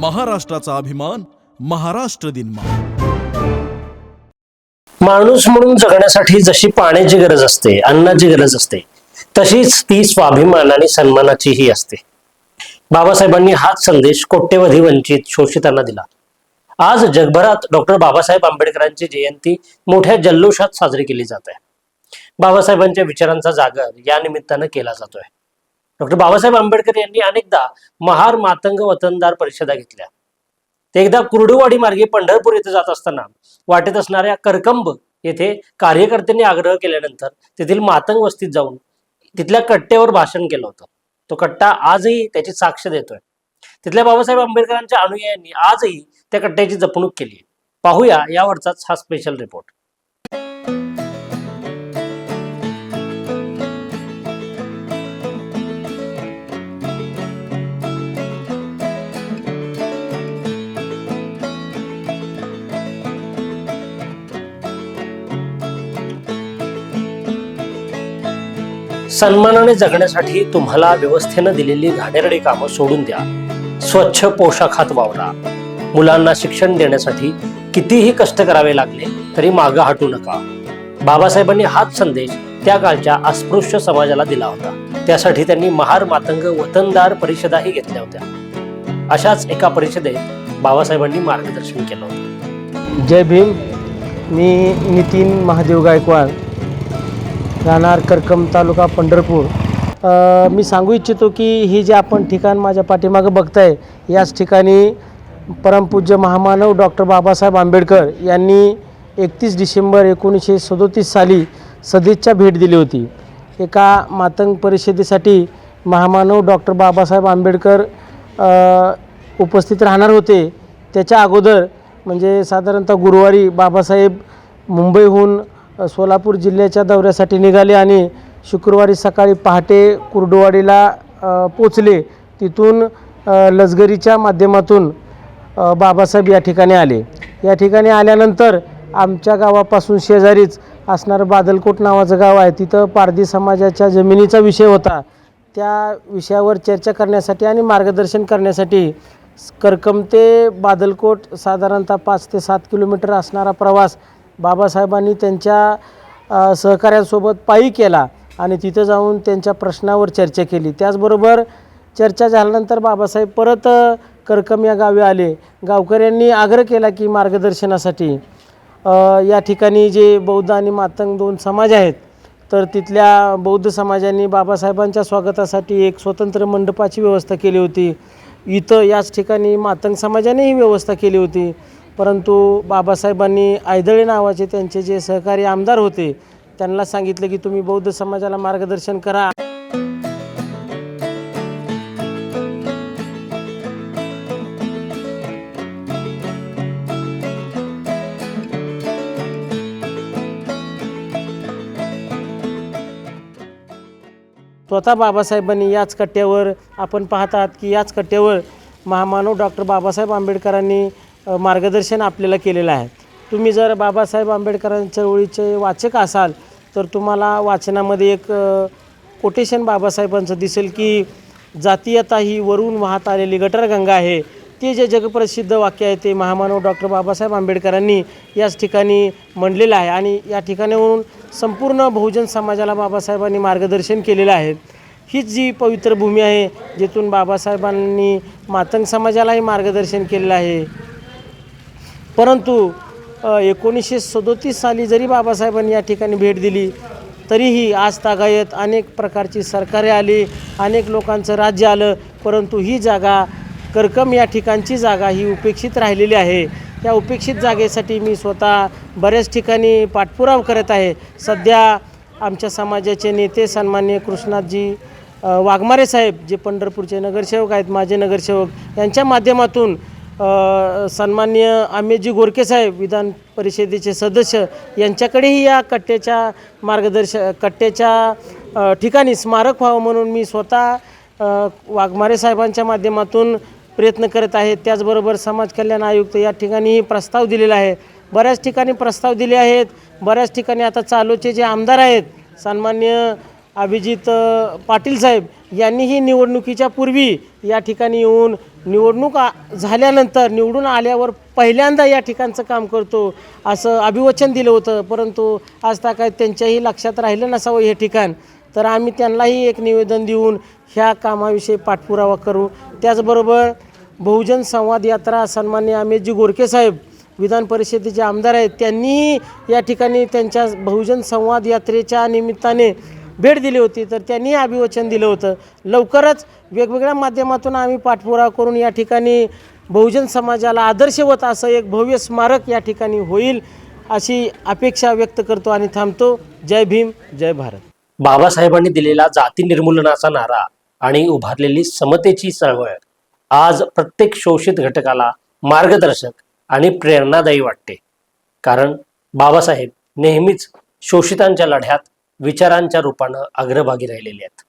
महाराष्ट्राचा अभिमान महाराष्ट्र दिन माणूस म्हणून जगण्यासाठी जशी पाण्याची गरज असते अन्नाची गरज असते तशीच ती स्वाभिमान आणि सन्मानाचीही असते. बाबासाहेबांनी हाच संदेश कोट्यवधी वंचित शोषितांना दिला. आज जगभरात डॉक्टर बाबासाहेब आंबेडकरांची जयंती मोठ्या जल्लोषात साजरी केली जात आहे. बाबासाहेबांच्या विचारांचा जागर या निमित्तानं केला जातोय. डॉक्टर बाबासाहेब आंबेडकर यांनी अनेकदा महार मातंग वतनदार परिषदा घेतल्या. ते एकदा कुर्डुवाडी मार्गे पंढरपूर येथे जात असताना वाटेत असणाऱ्या करकंब येथे कार्यकर्त्यांनी आग्रह केल्यानंतर तेथील मातंग वस्तीत जाऊन तिथल्या कट्ट्यावर भाषण केलं होतं. तो कट्टा आजही त्याची साक्ष देतोय. तिथल्या बाबासाहेब आंबेडकरांच्या अनुयायांनी आजही त्या कट्ट्याची जपणूक केली आहे. पाहूया यावरचाच हा स्पेशल रिपोर्ट सन्मानाने जगण्यासाठी तुम्हाला व्यवस्थेनं दिलेली घाणेरडी कामं सोडून द्या. स्वच्छ पोशाखात वावरा. मुलांना शिक्षण देण्यासाठी कितीही कष्ट करावे लागले तरी मागं हटू नका. बाबासाहेबांनी हाच संदेश त्या काळच्या अस्पृश्य समाजाला दिला होता. त्यासाठी त्यांनी महार मातंग वतनदार परिषदाही घेतल्या होत्या. अशाच एका परिषदेत बाबासाहेबांनी मार्गदर्शन केलं होतं. जय भीम. मी नितीन महादेव गायकवाड. राहणार करकम तालुका पंढरपूर. मी सांगू इच्छितो की हे जे आपण ठिकाण माझ्या पाठीमागं बघताय याच ठिकाणी परमपूज्य महामानव डॉक्टर बाबासाहेब आंबेडकर यांनी एकतीस डिसेंबर एकोणीसशे सदोतीस साली सदिच्छा भेट दिली होती. एका मातंग परिषदेसाठी महामानव डॉक्टर बाबासाहेब आंबेडकर उपस्थित राहणार होते. त्याच्या अगोदर म्हणजे साधारणतः गुरुवारी बाबासाहेब मुंबईहून सोलापूर जिल्ह्याच्या दौऱ्यासाठी निघाले आणि शुक्रवारी सकाळी पहाटे कुर्डुवाडीला पोचले. तिथून लसगरीच्या माध्यमातून बाबासाहेब या ठिकाणी आले. या ठिकाणी आल्यानंतर आमच्या गावापासून शेजारीच असणारं बादलकोट नावाचं गाव आहे. तिथं पारधी समाजाच्या जमिनीचा विषय होता. त्या विषयावर चर्चा करण्यासाठी आणि मार्गदर्शन करण्यासाठी करकम ते बादलकोट साधारणतः पाच ते सात किलोमीटर असणारा प्रवास बाबासाहेबांनी त्यांच्या सहकाऱ्यांसोबत पायी केला आणि तिथं जाऊन त्यांच्या प्रश्नावर चर्चा केली. त्याचबरोबर चर्चा झाल्यानंतर बाबासाहेब परत करकम या गावी आले. गावकऱ्यांनी आग्रह केला की मार्गदर्शनासाठी या ठिकाणी जे बौद्ध आणि मातंग दोन समाज आहेत तर तिथल्या बौद्ध समाजाने बाबासाहेबांच्या स्वागतासाठी एक स्वतंत्र मंडपाची व्यवस्था केली होती. इथं याच ठिकाणी मातंग समाजानेही व्यवस्था केली होती. परंतु बाबासाहेबांनी आयदळे नावाचे त्यांचे जे सहकारी आमदार होते त्यांना सांगितलं की तुम्ही बौद्ध समाजाला मार्गदर्शन करा. स्वतः बाबासाहेबांनी याच कट्ट्यावर आपण पाहतात की याच कट्ट्यावर महामानव डॉक्टर बाबासाहेब आंबेडकरांनी मार्गदर्शन आपल्याला केलेलं आहे. तुम्ही जर बाबासाहेब आंबेडकरांच्या चळवळीचे वाचक असाल तर तुम्हाला वाचनामध्ये एक कोटेशन बाबासाहेबांचं दिसेल की जातीयता ही वरून वाहत आलेली गटरगंगा आहे. ते जे जगप्रसिद्ध वाक्य आहे ते महामानव डॉक्टर बाबासाहेब आंबेडकरांनी याच ठिकाणी म्हणलेलं आहे. आणि या ठिकाणावरून संपूर्ण बहुजन समाजाला बाबासाहेबांनी मार्गदर्शन केलेलं आहे. हीच जी पवित्र भूमी आहे जिथून बाबासाहेबांनी मातंग समाजालाही मार्गदर्शन केलेलं आहे. परंतु एकोणीसशे सदोतीस साली जरी बाबासाहेबांनी या ठिकाणी भेट दिली तरीही आज तागायत अनेक प्रकारची सरकारे आली अनेक लोकांचं राज्य आलं परंतु ही जागा करकम या ठिकाणची जागा ही उपेक्षित राहिलेली आहे. त्या उपेक्षित जागेसाठी मी स्वतः बऱ्याच ठिकाणी पाठपुरावा करत आहे. सध्या आमच्या समाजाचे नेते सन्मान्य कृष्णाजी वाघमारे साहेब जे पंढरपूरचे नगरसेवक आहेत माझे नगरसेवक यांच्या माध्यमातून सन्मान्य अमेजी गोरके साहेब विधान परिषदेचे सदस्य यांच्याकडेही या कट्ट्याच्या मार्गदर्श कट्ट्याच्या ठिकाणी स्मारक व्हावं म्हणून मी स्वतः वाघमारे साहेबांच्या माध्यमातून प्रयत्न करत आहे. त्याचबरोबर समाज कल्याण आयुक्त या ठिकाणीही प्रस्ताव दिलेला आहे. बऱ्याच ठिकाणी प्रस्ताव दिले आहेत. बऱ्याच ठिकाणी आता चालूचे जे आमदार आहेत सन्मान्य अभिजित पाटील साहेब यांनीही निवडणुकीच्या पूर्वी या ठिकाणी येऊन निवडणूक झाल्यानंतर निवडून आल्यावर पहिल्यांदा या ठिकाणचं काम करतो असं अभिवचन दिलं होतं. परंतु आज काय त्यांच्याही लक्षात राहिलं नसावं हे ठिकाण. तर आम्ही त्यांनाही एक निवेदन देऊन ह्या कामाविषयी पाठपुरावा करू. त्याचबरोबर बहुजन संवाद यात्रा सन्मान्य अमितजी गोरके साहेब विधान परिषदेचे आमदार आहेत त्यांनीही या ठिकाणी त्यांच्या बहुजन संवाद यात्रेच्या निमित्ताने भेट दिली होती तर त्यांनी अभिवचन दिलं होतं. लवकरच वेगवेगळ्या माध्यमातून आम्ही पाठपुरावा करून या ठिकाणी बहुजन समाजाला आदर्शवत असं एक भव्य स्मारक या ठिकाणी होईल अशी अपेक्षा व्यक्त करतो आणि थांबतो. जय भीम जय भारत. बाबासाहेबांनी दिलेला जाती निर्मूलनाचा नारा आणि उभारलेली समतेची चळवळ आज प्रत्येक शोषित घटकाला मार्गदर्शक आणि प्रेरणादायी वाटते. कारण बाबासाहेब नेहमीच शोषितांच्या लढ्यात विचारांच्या रूपानं अग्रभागी राहिलेले आहेत.